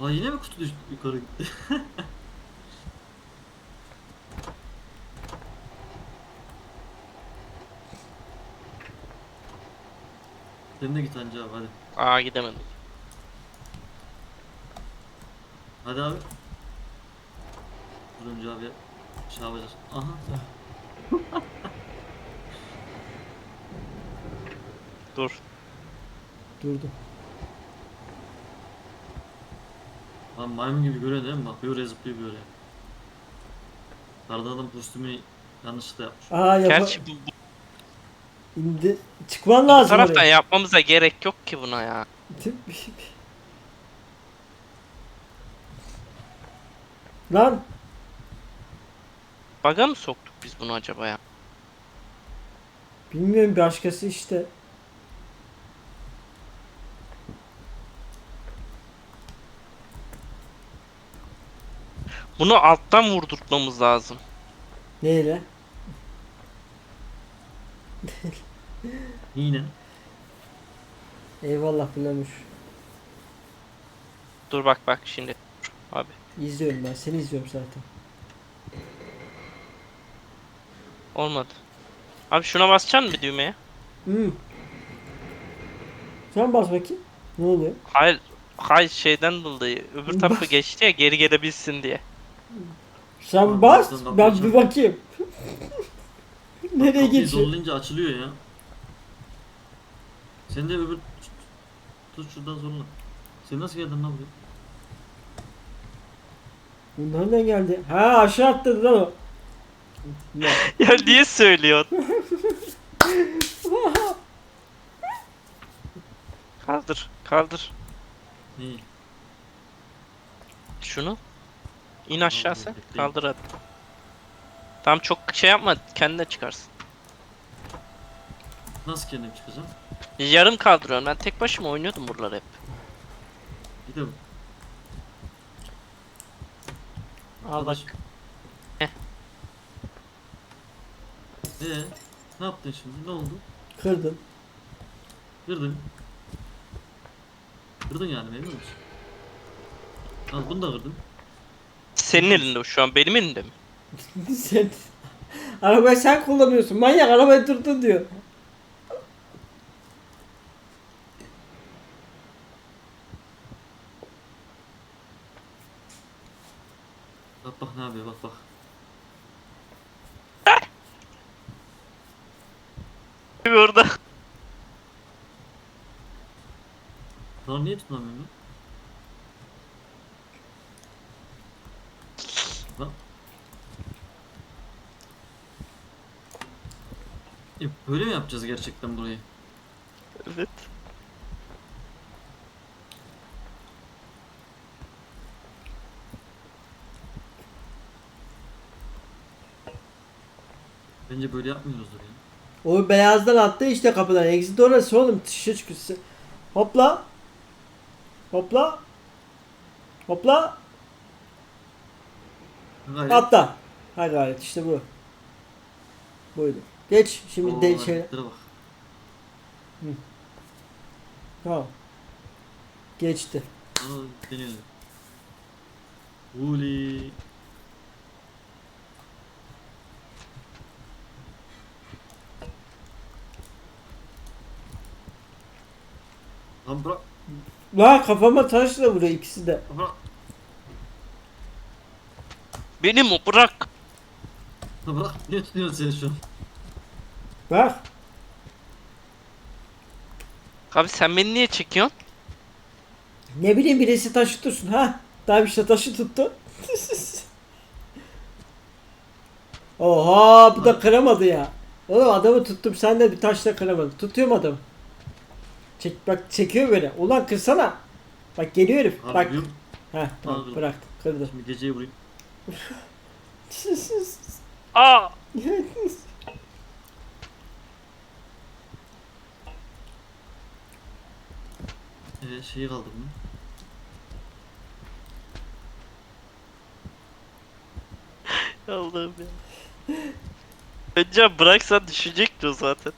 Aa yine mi kutu düştü yukarı gitti? Sen de git anca abi hadi. Aa gidemedim. Hadi abi. Turuncu abi şey yapacağız. Aha. Dur. Durdu. Lan maymun gibi görüyor değil mi? Bak bir oraya zıplıyor oraya. Kardan adam kostümünü yanlışlıkla yapmış. Aa yapa... Gerçi bu, bu İndi... Çıkman lazım taraftan oraya. yapmamıza gerek yok ki buna ya. Lan Baga mı soktuk biz bunu acaba ya? bilmiyorum başkası işte. Bunu alttan vurdurtmamız lazım. Neyle? Yine. Eyvallah bilemiş. Dur bak bak şimdi. Abi. İzliyorum ben seni izliyorum zaten. Olmadı. Abi şuna basacaksın mı düğmeye? Hmm. Sen bas bakayım. Ne oluyor? Hayır. Hayır şeyden dolayı. Öbür tarafa Bas. geçti ya geri gelebilsin diye. Sen bas ben bir bakayım. Nereye Kapıyı geçiyor? zorlayınca açılıyor ya. Sen de öbür tut şuradan zorla. Sen nasıl geldin lan buraya? Bu nereden geldi? Ha aşağı attı lan o. Ya, ya niye söylüyorsun? kaldır. Kaldır. İyi. Şunu. İn aşağı sen. bekleyin. Kaldır hadi. Tam çok şey yapma. Kendine çıkarsın. Nasıl kendim çıkacağım? Yarım kaldırıyorum. Ben tek başıma oynuyordum buraları hep. Bir de Al bak. Heh. Ee, ne yaptın şimdi? Ne oldu? Kırdın. Kırdın. Kırdın yani memnun musun? Al bunu da kırdın. Senin elinde o şu an. Benim elimde mi? sen Arabayı sen kullanıyorsun. Manyak arabayı durdun diyor. Bak bak ne yapıyor bak bak. Orada. Lan niye tutunamıyorum Lan. E, böyle mi yapacağız gerçekten burayı? Evet. Bence böyle yapmıyoruzdur ya. O beyazdan attı işte kapıdan. Exit orası oğlum. Dışarı çıkıyorsun. Hopla. Hopla. Hopla. Gayret. Atla. Ha gayret işte bu. Buydu. Geç şimdi Oo, de şey. bak. Tamam. Geçti. Aa, deniyordu. Uli. Lan bırak. La kafama taşla vuruyor ikisi de. Bırak. Benim o bırak. Bırak. Niye tutuyorsun seni şu an? Bak. Abi sen beni niye çekiyorsun? Ne bileyim birisi taşı tutsun ha. Daha işte taşı tuttu. Oha bu da kıramadı ya. Oğlum adamı tuttum sen de bir taşla kıramadın. Tutuyorum adamı. Çek, bak çekiyor böyle. Ulan kırsana. Bak geliyor herif. Abi bak. biliyorum. Heh tamam Abi. bıraktım. Kırdım. Şimdi geceyi vurayım. Aa! Ee, şeyi kaldır mı? Allah'ım ya. Bence bıraksan düşecekti o zaten.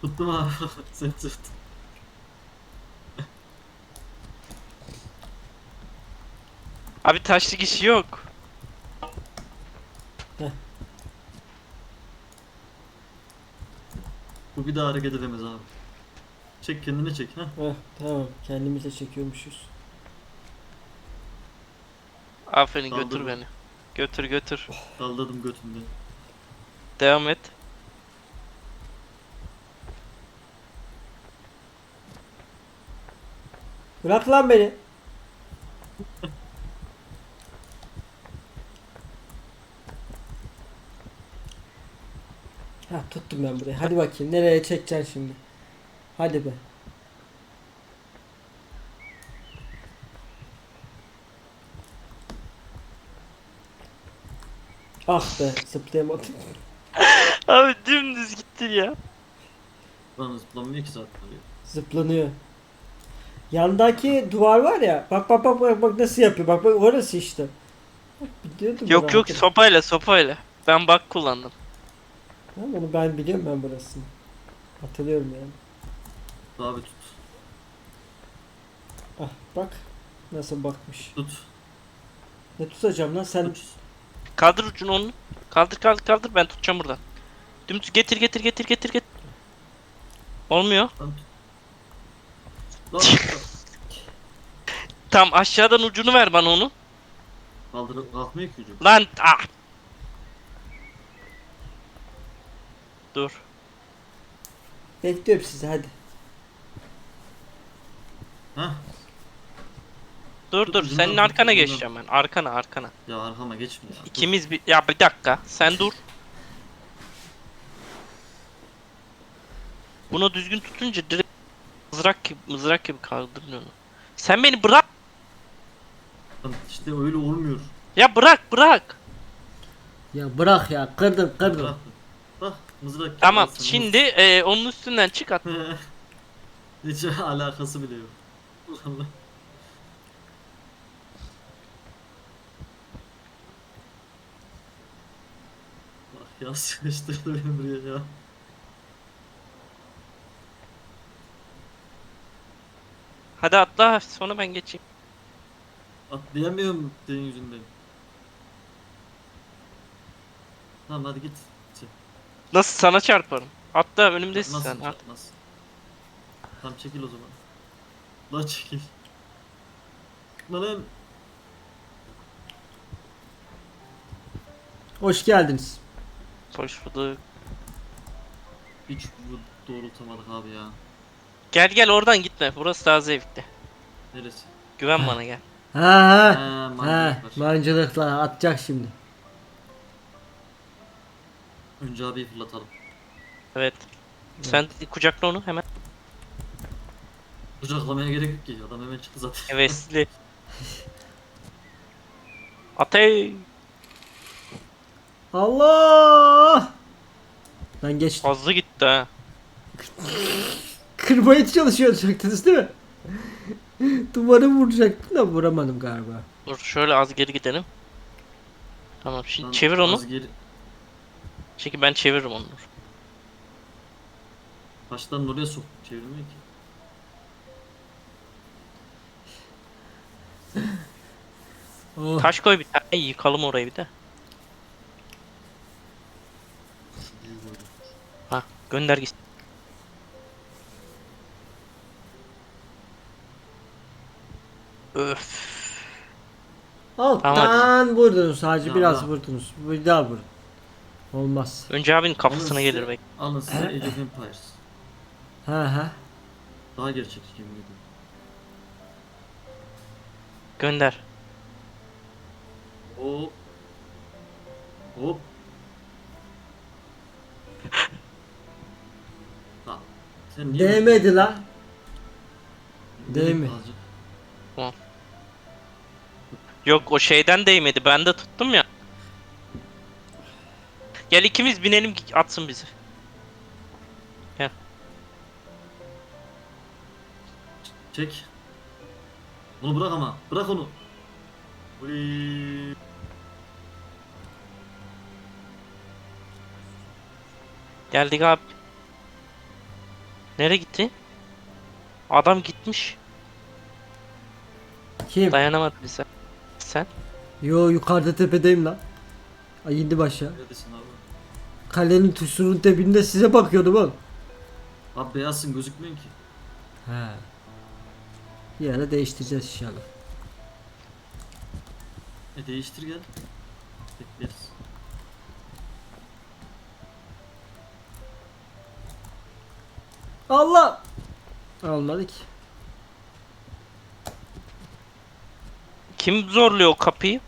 Tuttum abi. Sen tut. Abi taşlık işi yok. Bu bir daha hareket edemez abi. Çek kendini çek ha. Heh, tamam kendimize çekiyormuşuz. Aferin götür Kaldırın. beni. Götür götür. Kaldırdım götümden. Devam et. Bırak lan beni. Ha tuttum ben burayı. Hadi bakayım nereye çekeceksin şimdi. Hadi be. Ah be zıplayamadım. Abi dümdüz gittin ya. Lan zıplamıyor ki zaten. Zıplanıyor. Yandaki duvar var ya. Bak bak bak bak bak nasıl yapıyor. Bak bak orası işte. Bak, biliyordum Yok ben yok hakikaten. sopayla sopayla. Ben bak kullandım. Tamam, onu ben biliyorum ben burasını. Hatırlıyorum yani. Abi tut. Ah bak nasıl bakmış. Tut. Ne tutacağım lan sen? Tut. Kaldır ucunu onu. Kaldır kaldır kaldır ben tutacağım buradan. Dümdüz getir getir getir getir getir. Olmuyor. Lan tut. Lan tut. Tam aşağıdan ucunu ver bana onu. Kaldır, kalkmıyor ki ucu. Lan ah. Dur. Bekliyorum sizi hadi. Hah. Dur dur ucundan, senin arkana geçeceğim ben. Arkana arkana. Ya arkama geçme ya. Dur. İkimiz bir ya bir dakika. Sen dur. Bunu düzgün tutunca direkt mızrak gibi mızrak gibi kaldırıyor onu. Sen beni bırak. İşte öyle olmuyor. Ya bırak bırak. Ya bırak ya kırdın kırdın. Bırak. Mızrak. Tamam sana şimdi e, onun üstünden çık at. Hiç alakası bile yok. Allah. Bak ya sıkıştırdı beni buraya ya. Hadi atla sonra ben geçeyim. Atlayamıyorum senin yüzünden. Tamam hadi git. Nasıl sana çarparım? Atla önümdesin Nasıl sen. At. Nasıl? Tamam çekil o zaman. Lan çekil. Lan Hoş geldiniz. Hoş bulduk. hiç bu doğrultamadık abi ya. Gel gel oradan gitme. Burası daha zevkli. Neresi? Güven bana gel. Ha ha. Ha, Ha mancınık var. mancınıkla atacak şimdi. Önce abiyi fırlatalım. Evet. Sen kucakla onu hemen. Kucaklamaya gerek yok ki. Adam hemen çıktı zaten. Hevesli. Atey. Allah! Ben geçtim. Fazla gitti ha. Kırmaya çalışacaktınız değil mi? Duvarı vuracaktım da vuramadım galiba. Dur şöyle az geri gidelim. Tamam şimdi Lan çevir onu. az geri- Çünkü ben çeviririm onu. Baştan oraya sok. Çevirmiyor ki. Oh. Taş koy bir tane yıkalım orayı bir de. Ha gönder gitsin. Öf. Alttan vurdunuz sadece Ya biraz vurdunuz. Bir daha vurun. Olmaz. Önce abinin kafasına Alın gelir bek. Alın size Age of Empires. Ha ha. Daha gerçekçi yemin ediyorum. Gönder. Hop. Hop. Tamam. Sen niye Değmedi la. Değme. Azıcık. Yok o şeyden değmedi. Ben de tuttum ya. Gel ikimiz binelim atsın bizi. Çek. Onu bırak ama. Bırak onu. Uy. Geldik abi. Nereye gitti? Adam gitmiş. Kim? Dayanamadı bize. Sen? Yo yukarıda tepedeyim lan. Ay indim aşağı. Neredesin abi? Kalenin tuşunun tepinde size bakıyordum oğlum. Abi beyazsın gözükmüyor ki. He. Bir ara değiştireceğiz inşallah. E değiştir gel. Bekleriz. Allah! Olmadı ki. Kim zorluyor o kapıyı?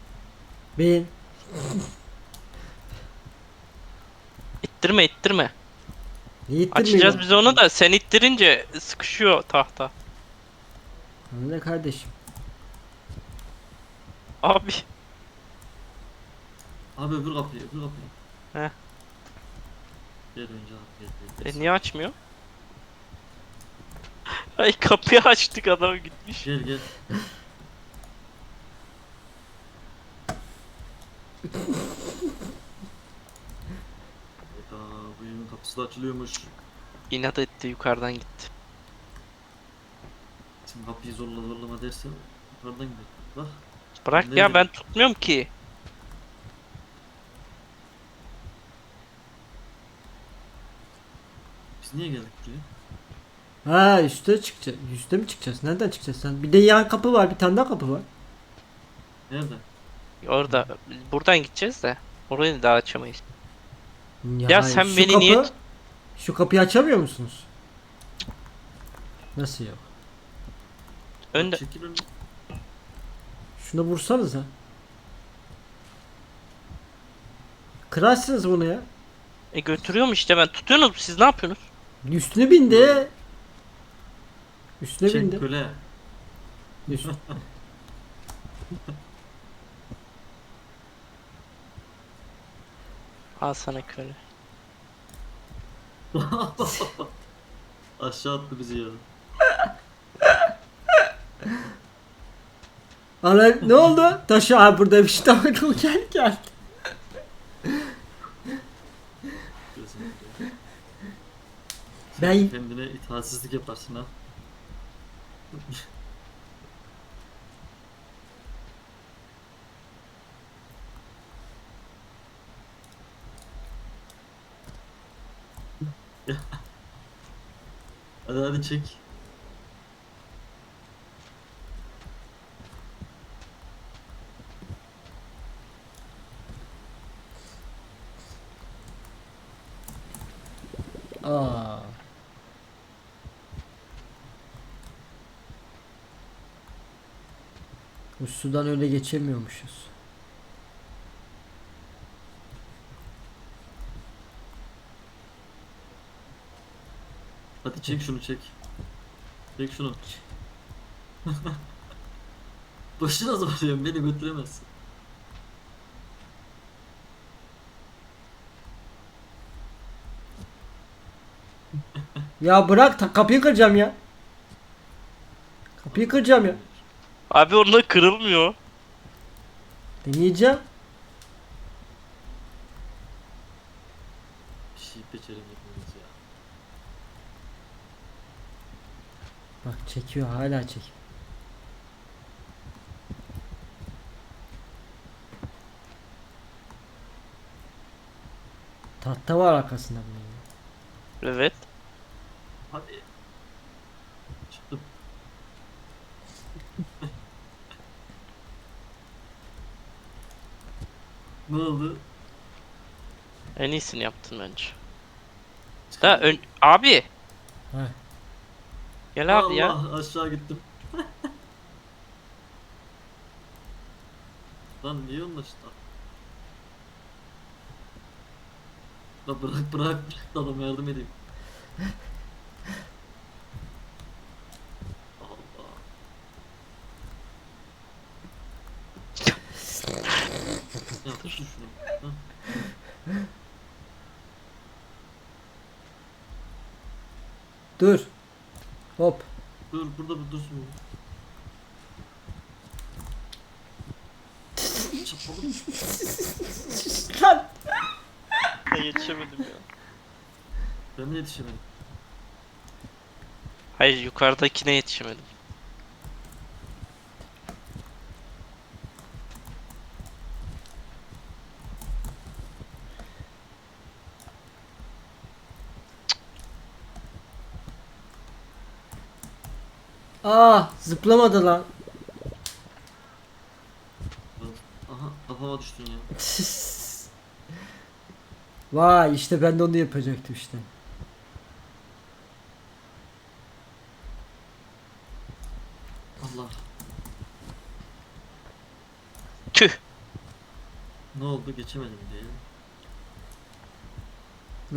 Ben. İttirme. Niye ittirmiyor? Açacağız biz onu da sen ittirince sıkışıyor tahta. Ne kardeşim? Abi Abi öbür kapıyı öbür kapıyı. Heh. Gel önce abi gel. gel, gel. e, niye açmıyor? Ay kapıyı açtık adam gitmiş. Gel gel. Hayda bu evin kapısı da açılıyormuş. İnat etti yukarıdan gitti. Sen kapıyı zorla zorlama dersen yukarıdan gider. Bak. Bırak Ne ya ben tutmuyorum ki. Biz niye geldik buraya? Ha üste çıkacağız. Üste mi çıkacağız? Nereden çıkacağız sen? Bir de yan kapı var. Bir tane daha kapı var. Nerede? Orada buradan gideceğiz de orayı daha açamayız. Ya, Ya sen şu beni kapı, niye- Şu kapıyı açamıyor musunuz? Nasıl yok? Önde Çekil önüne. Şuna vursanız ha. Kırarsınız bunu ya. e götürüyorum işte ben tutuyorsunuz siz ne yapıyorsunuz? Üstüne bindi. Üstüne Çek bindi. köle. Üst- Al sana köle. Aşağı attı bizi ya. Ana ne oldu? Taşı abi burada bir şey daha gel gel. Seveyim. Ben Kendine itaatsizlik yaparsın ha. hadi hadi çek. Aa. Bu sudan öyle geçemiyormuşuz. Hadi çek şunu çek. Çek şunu. Başına zıplıyorum beni götüremezsin. Ya bırak ta- kapıyı kıracağım ya. Kapıyı kıracağım ya. Abi onunla kırılmıyor. Deneyeceğim. Bir şey beceremediniz ya. Bak çekiyor hala çekiyor. Tahta var arkasında bunun. Evet. Hadi. Çıktım. ne oldu? En iyisini yaptın bence. Da ön... Abi. Heh. Gel abi ya. Allah aşağı gittim. Lan niye onun aşağı? La bırak bırak adama yardım edeyim. Ben de yetişemedim. Hayır yukarıdakine yetişemedim. Aa zıplamadı lan. Aha kafama düştün ya. Vay işte ben de onu yapacaktım işte. Oldu geçemedim diye.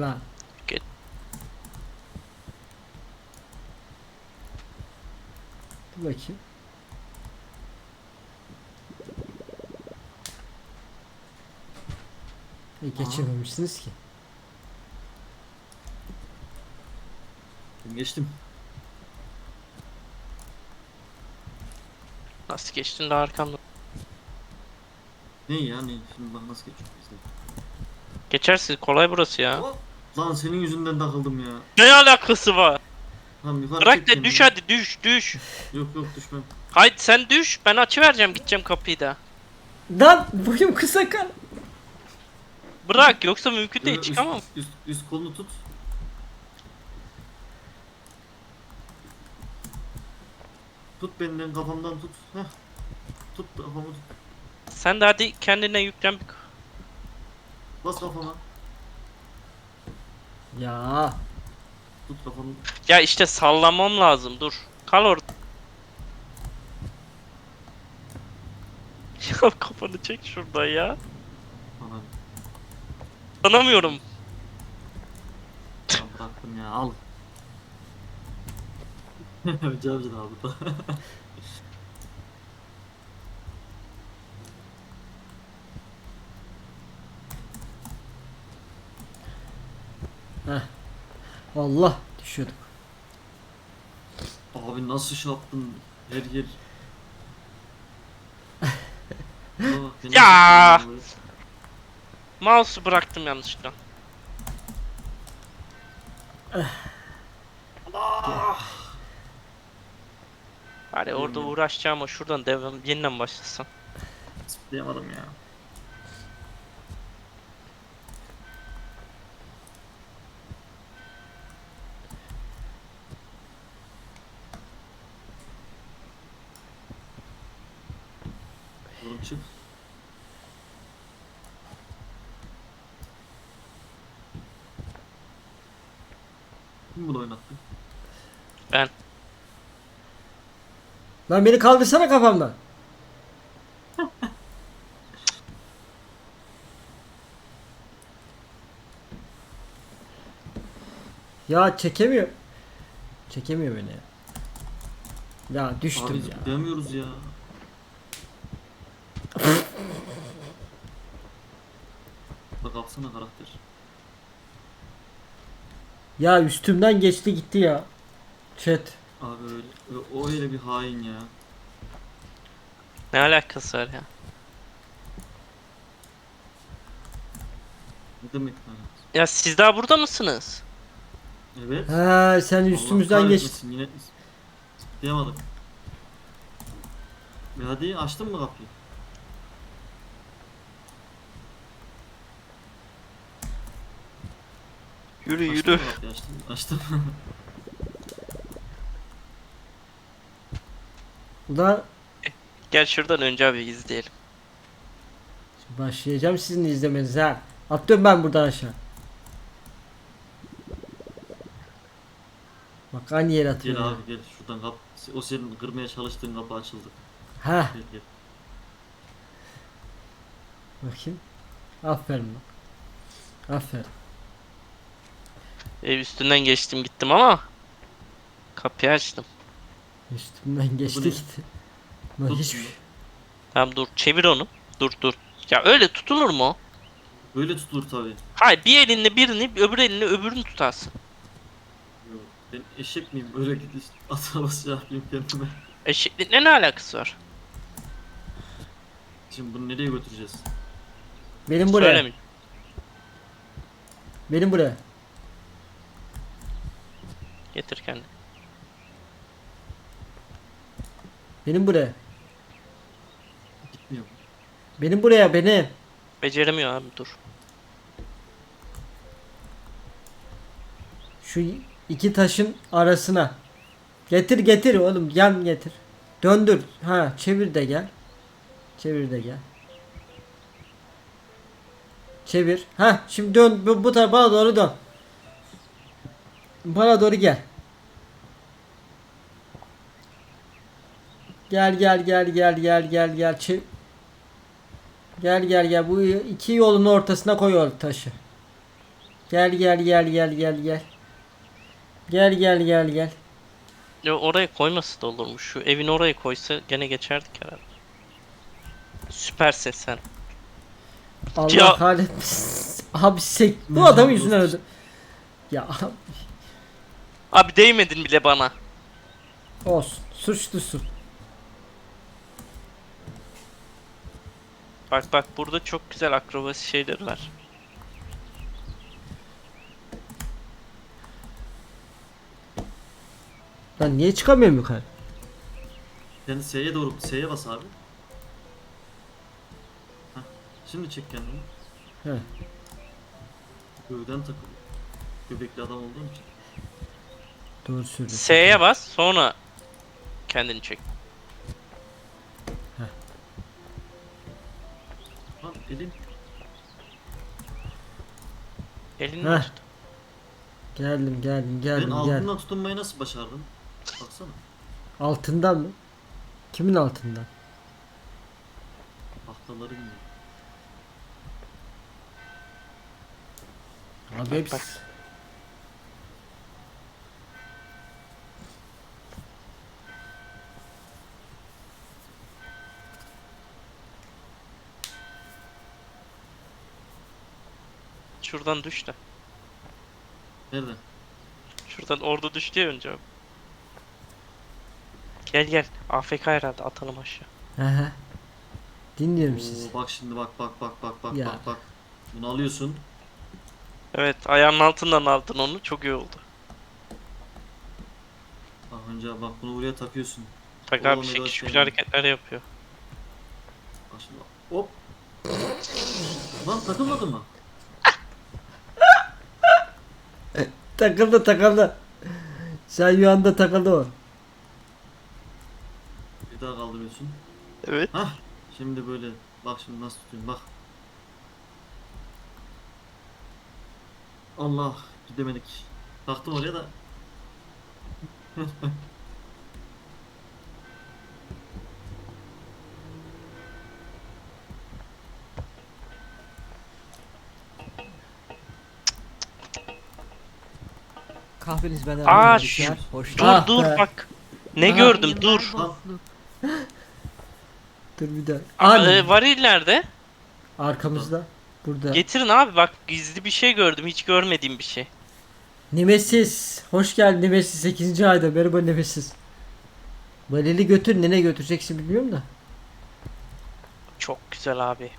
Lan. Geç. Dur bakayım. E, geçememişsiniz ki. Ben geçtim. Nasıl geçtin de arkamda. Ne ya ne? Şimdi bak nasıl geçiyor bizde. Geçersin kolay burası ya. Lan senin yüzünden takıldım ya. Ne alakası var? Tamam yukarı Bırak çek da kendini. düş hadi düş düş. Yok yok düşmem. Haydi sen düş ben açı vereceğim gideceğim kapıyı da. Lan bugün kısa kal. Bırak yoksa mümkün değil çıkamam. Üst, üst, üst kolunu tut. Tut benden kafamdan tut. Heh. Tut kafamı tut. Sen de hadi kendine yüklen bir... Bas kafama. Ya. Tut kafamı. Ya işte sallamam lazım dur. Kal orada. Ya kafanı çek şuradan ya. Aman. Sanamıyorum. Tamam bıraktım ya al. Cavcı da aldı. Heh. Allah düşüyorduk. Abi nasıl şey yaptın her yer. Bak, beni Ya! yaptın Mouse'u bıraktım yanlışlıkla. Bari orada uğraşacağım ama şuradan devam yeniden başlasam. Zıplayamadım ya. Çık. Kim bunu oynattı? Ben. Lan beni kaldırsana kafamdan. ya çekemiyor. Çekemiyor beni. ya. Ya düştüm Abi ya. zıplayamıyoruz ya. Bak alsana karakter. Ya üstümden geçti gitti ya. Chat. Abi öyle, o öyle bir hain ya. Ne alakası var ya? Ne demek? Ya siz daha burada mısınız? Evet. Ha sen üstümüzden Allah geç. kahretmesin, Yine zıplayamadık. E hadi açtın mı kapıyı? Yürü yürü. Açtım. Açtım. Ulan Gel şuradan önce abi izleyelim. başlayacağım sizin izlemenize ha. Atlıyorum ben buradan aşağı. Bak aynı yere gel atıyorum. ya. abi gel şuradan kap. O senin kırmaya çalıştığın kapı açıldı. Ha Gel gel. bakayım. Aferin bak. Aferin. Ev üstünden geçtim gittim ama kapıyı açtım. Üstümden geçti gitti. Bak Tut hiç. Tamam dur çevir onu. Dur dur. Ya öyle tutulur mu? Böyle tutulur tabi. Hayır bir elinle birini öbür elinle öbürünü tutarsın. Ben eşek miyim böyle gidiş ata bas yapayım kendime. Eşeklikle ne alakası var? Şimdi bunu nereye götüreceğiz? benim buraya. Söylemeyeyim. Benim buraya. Getir kendini. Benim buraya. Gitmiyor. Benim buraya benim. Beceremiyor abi dur. Şu iki taşın arasına. Getir getir oğlum yan getir. Döndür. Ha çevir de gel. Çevir de gel. Çevir. Ha şimdi dön bu, bu tarafa doğru dön. Bana doğru gel. Gel gel gel gel gel gel gel. Gel gel gel bu iki yolun ortasına koy o taşı. Gel gel gel gel gel gel. Gel gel gel gel. Ya oraya koyması da olurmuş. Şu evin oraya koysa gene geçerdik herhalde. Süpersin sen. Allah Ya- kahretmesin. Abi sek bu adam yüzünden öldü. Ya Abi değmedin bile bana. olsun. Suçlusun. Bak bak burada çok güzel akrobasi şeyleri var. Lan niye çıkamıyorum yukarı? Yani S'ye doğru S'ye bas abi. Heh. Şimdi çek kendini. He. Gövden takılıyor. Göbekli adam olduğum için. Doğru söylüyorsun. S'ye bas sonra kendini çek. Lan elim. Elini Heh. tut. Geldim geldim Ben geldim geldim. altından tutunmayı nasıl başardın? Baksana. Altından mı? Kimin altından? Tahtaları gibi. Abi hepsi. Şuradan düş de. Nerede? Şuradan orada düştü ya önce. Gel gel. AFK herhalde atalım aşağı. Aha. Dinliyorum sizi. Oo, bak şimdi bak bak bak bak bak Ya. bak bak. Bunu alıyorsun. Evet ayağının altından aldın onu çok iyi oldu. Bak önce bak bunu buraya takıyorsun. Oğlum, abi şekil biraz şükür sevdim. hareketler yapıyor. Bak şimdi bak. Hop. Lan takılmadı mı? Takıldı takıldı. Sen şu anda takıldı o. Bir daha kaldırıyorsun. Evet. Hah. Şimdi böyle. Bak şimdi nasıl tutuyorum bak. Allah gidemedik. Taktım oraya da. Kahveniz benden Aa, şu-. Hoş Dur Ah dur be. bak. Ne Aha. gördüm dur. Dur bir daha. Aa, e, varil nerede? Arkamızda. Burada. Getirin abi bak gizli bir şey gördüm hiç görmediğim bir şey. Nemesis. Hoş geldin Nemesis 8. ayda. Merhaba Nemesis. Valili götür. Nene götüreceksin bilmiyorum da. Çok güzel abi.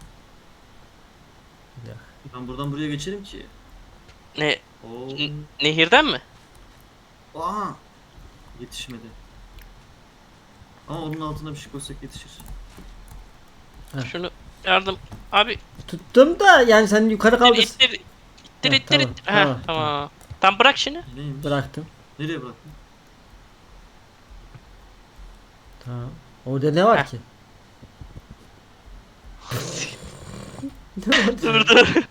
ben buradan buraya geçerim ki. Ne Oo. N- nehirden mi? Aa. Yetişmedi. Ama onun altına bir şey koysak yetişir. Heh. Şunu yardım abi Tuttum da yani sen yukarı ittir kaldır. ittir ittir Ha, ittir tamam, ittir. Heh, tamam, tamam. Tam bırak şimdi. Neymiş? Bıraktım. Nereye bıraktın? Tamam. Orada ne var Heh. ki? ne oldu? dur dur.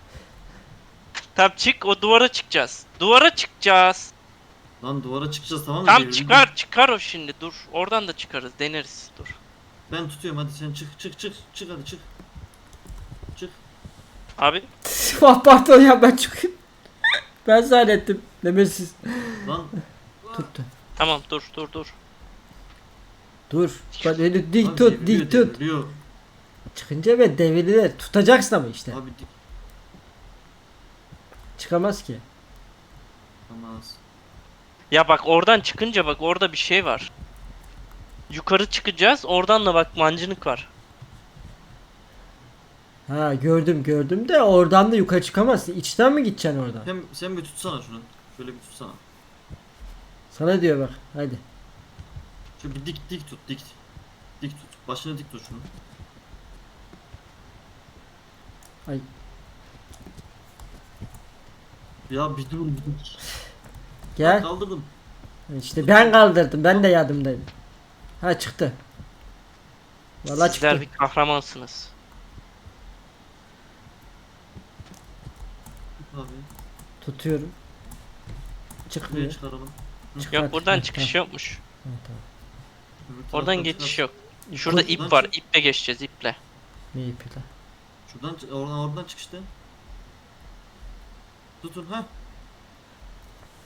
Tam çık o duvara çıkacağız. Duvara çıkacağız. Lan duvara çıkacağız tamam mı? Tam Devrildim. çıkar çıkar o şimdi dur. Oradan da çıkarız deneriz dur. Ben tutuyorum hadi sen çık çık çık çık hadi çık. Çık. Abi Ah pardon ya ben çıkayım. ben zannettim. Nemesis. Lan Tuttu. tamam dur dur dur. Dur. Bak Abi dik tut devriliyor, dik tut. devriliyor. Çıkınca ve devrilir. Tutacaksın ama işte. Abi dik. Çıkamaz ki. Olmaz. Ya bak oradan çıkınca bak orada bir şey var. Yukarı çıkacağız. Oradan da bak mancınık var. Ha gördüm gördüm de oradan da yukarı çıkamazsın. İçten mi gideceksin oradan? Sen, sen bir tutsana şunu. Şöyle bir tutsana. Sana diyor bak. Hadi. Şöyle bir dik dik tut dik. Dik tut. Başını dik tut şunu. Ay. Ya bir dur bir dur. Gel. Kaldırdım. İşte ben kaldırdım. Ben de yardımdayım. Ha çıktı. Vallahi Sizler çıktı. bir kahramansınız. Abi. Tutuyorum. Buraya Çıkmıyor. çıkaralım. Çıkar, Yok buradan çıkar. çıkış yokmuş. Ha, tamam. Öbür Oradan taraftan geçiş çıkar. yok. Şurada Buradan ip var. çık. İple geçeceğiz iple. Ne ipi lan? Şuradan oradan oradan çık işte. Tutun ha.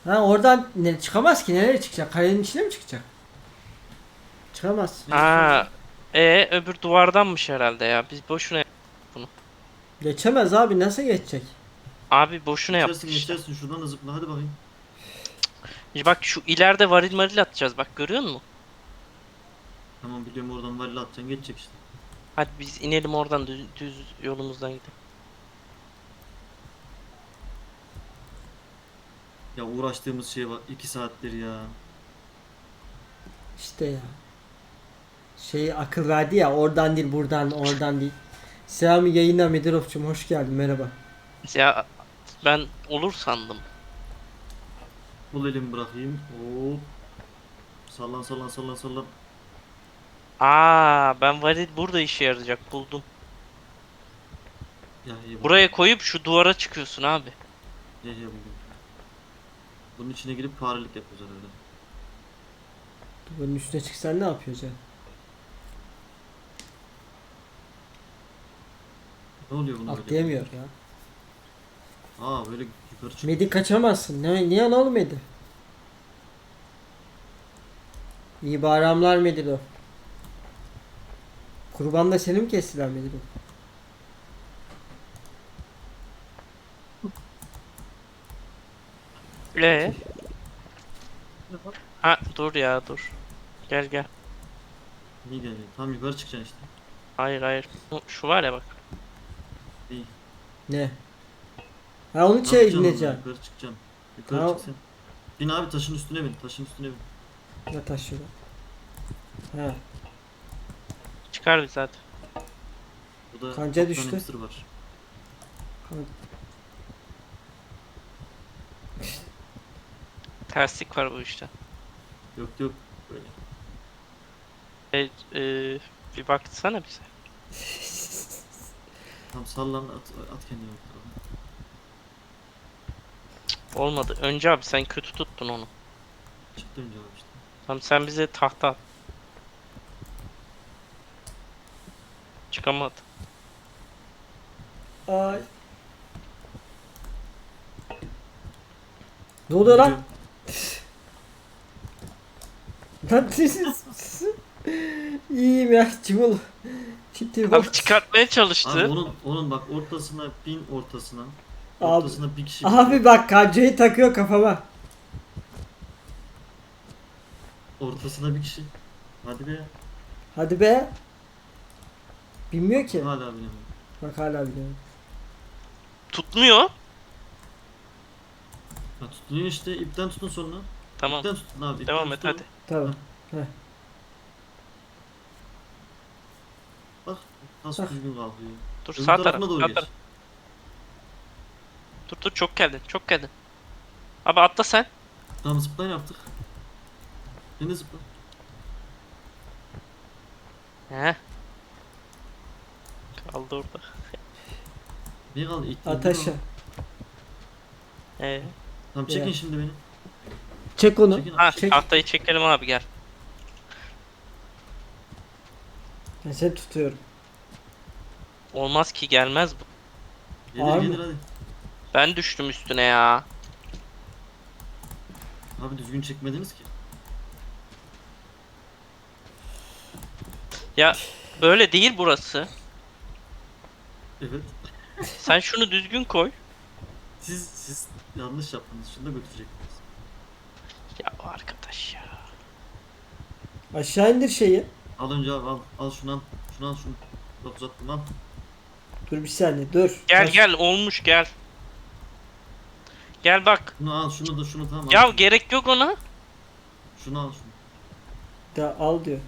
Ha oradan ne çıkamaz ki nereye çıkacak? Kalenin içine mi çıkacak? Çıkamaz. Aa, e öbür duvardanmış herhalde ya. Biz boşuna Geçemez abi nasıl geçecek? Abi boşuna Geçersin yaptık işte. geçersin şuradan da zıpla hadi bakayım. Bak şu ileride varil maril atacağız. Bak görüyor musun? Tamam biliyorum oradan varil atacaksın geçecek işte. Hadi biz inelim oradan düz, düz yolumuzdan gidelim. Ya uğraştığımız şey var 2 saattir ya. İşte ya. Şey akıl verdi ya oradan değil buradan oradan değil. Selami yayına Medirov'cum hoş geldin merhaba. Ya ben olur sandım. Bul elimi bırakayım. Hop. Sallan sallan sallan sallan. Aa ben varil burada işe yarayacak buldum. Ya iyi bak. Buraya koyup şu duvara çıkıyorsun abi. Ya ya buldum. Bunun içine girip farelik yapıyoruz herhalde. Bunun üstüne çıksan ne yapıyorsun? Ne oluyor buna böyle? Atlayamıyor ya. Aa böyle yukarı çık. Medi kaçamazsın. Ne, niye lan oğlum Medi? İyi bayramlar Medilo. Kurban da seni mi kestiler Medilo? Ee? Ha dur ya dur. Gel gel. İyi geliyor. Tam yukarı çıkacaksın işte. Hayır hayır. Şu- Şu var ya bak. İyi. Ne? Ha onu Ne şey yapacaksın oradan? Yukarı çıkacaksın. Yukarı Tamam. çık sen. Bin abi taşın üstüne bin. Taşın üstüne bin. Ne taşıyor? Ha. Çıkar biz hadi. Burada Kanca toptan düştü. hamster var. Terslik var bu işte. Yok yok. Böyle. E, e, bir baksana bize. Tam sallan at, at kendini o tarafa. Olmadı. Önce abi sen kötü tuttun onu. Çıktı önce abi işte. Tamam sen bize tahta at. Çıkamadı. Ay. Ne oluyor lan? Siz İyiyim ya Cimul. Ciddi Abi çıkartmaya Abi çalıştı. onun onun bak ortasına bin ortasına. Abi- Ortasına bir kişi. Abi bak kancayı takıyor kafama. Ortasına bir kişi. Hadi be. Hadi be. Bilmiyor ki. Hala bilemiyorum. Bak hala bilmiyor. Tutmuyor. Ya tutunuyor işte ipten tutun sonra. Tamam. İpten tutun abi. ipten Devam et tutun. hadi. Tamam. Bak nasıl Bak. düzgün kalkıyor. Dur Öbür sağ taraf. tarafına doğru Sağ geç. taraf. Dur dur çok geldin. Çok geldin. Abi atla sen. Tamam zıplayın yaptık. Sen de zıpla. He. Kaldı orada. Niye kaldı? İttin, değil mi? aşağı. Ee. Tamam çekin Ya. şimdi beni. Çek onu. Çekin. Ha Çek. tahtayı çekelim abi gel. Ben seni tutuyorum. Olmaz ki gelmez bu. Gelir Ağır gelir mı? hadi. Ben düştüm üstüne ya. Abi düzgün çekmediniz ki. Ya böyle değil burası. Evet. Sen şunu düzgün koy. Siz siz yanlış yaptınız. Şunu da götürecektiniz. Ya arkadaş ya. Aşağı indir şeyi. Al önce abi al. Al şunu al. Şunu. Bak uzattım al. Dur bir saniye dur. Gel Taş- gel olmuş gel. Gel bak. Şunu al şunu da şunu tamam. al. Ya gerek yok ona. Şunu al şunu. Da, al diyor.